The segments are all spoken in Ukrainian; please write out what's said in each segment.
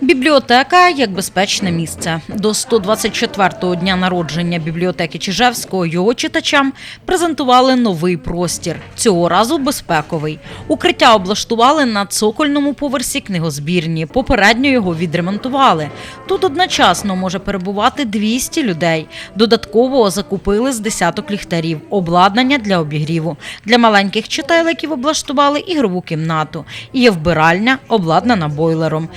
Бібліотека як безпечне місце. До 124-го дня народження бібліотеки Чижевського його читачам презентували новий простір. Цього разу безпековий. Укриття облаштували на цокольному поверсі книгозбірні. Попередньо його відремонтували. Тут одночасно може перебувати 200 людей. Додатково закупили з десяток ліхтарів, обладнання для обігріву. Для маленьких читайликів облаштували ігрову кімнату. Є вбиральня, обладнана бойлером,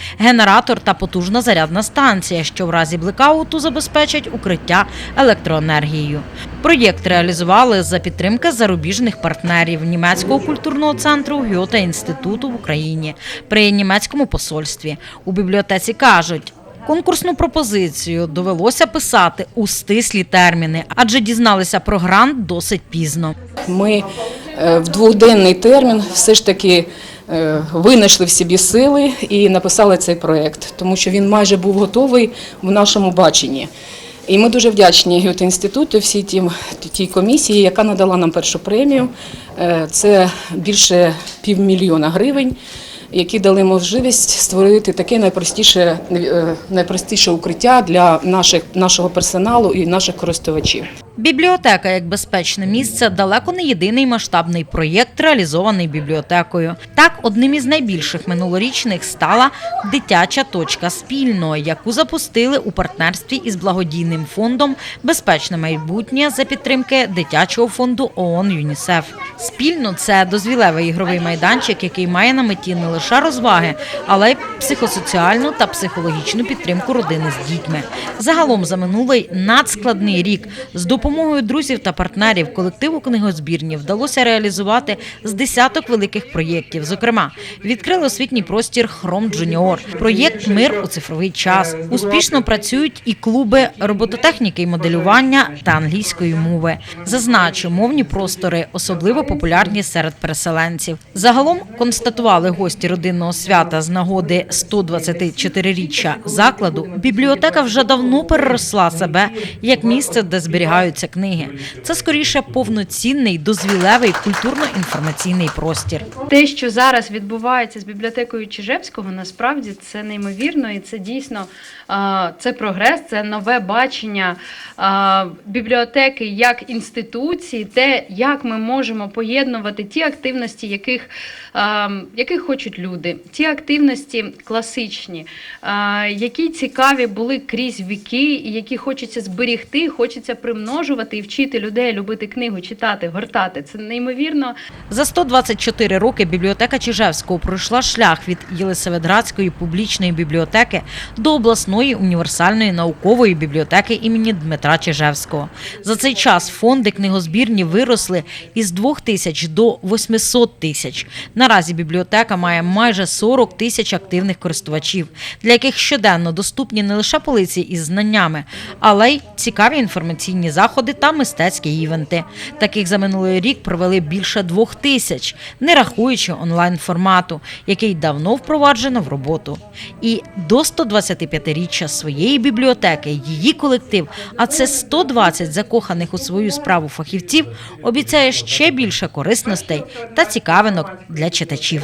генератор та потужна зарядна станція, що в разі блекауту забезпечать укриття електроенергією. Проєкт реалізували за підтримки зарубіжних партнерів німецького культурного центру Гьоте інституту в Україні при німецькому посольстві. У бібліотеці кажуть. Конкурсну пропозицію довелося писати у стислі терміни, адже дізналися про грант досить пізно. Ми е, в двохденний термін все ж таки винайшли в собі сили і написали цей проєкт, тому що він майже був готовий в нашому баченні. І ми дуже вдячні Гьоте інституту, всій тім, тій комісії, яка надала нам першу премію. Е, Це більше півмільйона гривень, які дали можливість створити таке найпростіше, е, найпростіше укриття для наших, нашого персоналу і наших користувачів. Бібліотека як безпечне місце далеко не єдиний масштабний проєкт, реалізований бібліотекою. Так, одним із найбільших минулорічних стала дитяча точка спільно, яку запустили у партнерстві із благодійним фондом Безпечне майбутнє за підтримки дитячого фонду ООН ЮНІСЕФ. Спільно це дозвілевий ігровий майданчик, який має на меті не лише розваги, але й психосоціальну та психологічну підтримку родини з дітьми. Загалом за минулий надскладний рік з допомогою друзів та партнерів колективу книгозбірні вдалося реалізувати з десяток великих проєктів. Зокрема, відкрили освітній простір Хром Джуніор, проєкт Мир у цифровий час. Успішно працюють і клуби робототехніки і моделювання та англійської мови. Зазначу, мовні простори особливо популярні серед переселенців. Загалом констатували гості родинного свята з нагоди 124-річчя закладу. Бібліотека вже давно переросла себе як місце, де зберігаються книги. Це скоріше повноцінний дозвілевий культурно-інформаційний простір. Те, що зараз відбувається з бібліотекою Чижевського, насправді це неймовірно, і це дійсно це прогрес, це нове бачення бібліотеки як інституції, те, як ми можемо поєднувати ті активності, яких, а, яких хочуть люди, ті активності класичні, а, які цікаві були крізь віки, і які хочеться зберігти, хочеться примножувати і вчити людей любити книгу, читати, гортати. Це неймовірно За 124 роки бібліотека Чижевського пройшла шлях від Єлисаветградської публічної бібліотеки до обласної універсальної наукової бібліотеки імені Дмитра Чижевського. За цей час фонди книгозбірні виросли із 2 тисяч до 800 тисяч. Наразі бібліотека має майже 40 тисяч активних користувачів, для яких щоденно доступні не лише полиці із знаннями, але й цікаві інформаційні заходи та мистецькі івенти. Таких за минулий рік провели більше двох тисяч, не рахуючи онлайн формату, який давно впроваджено в роботу. І до 125-річчя своєї бібліотеки її колектив, а це 120 закоханих у свою справу фахівців, обіцяє ще більше корисностей та цікавинок для читачів.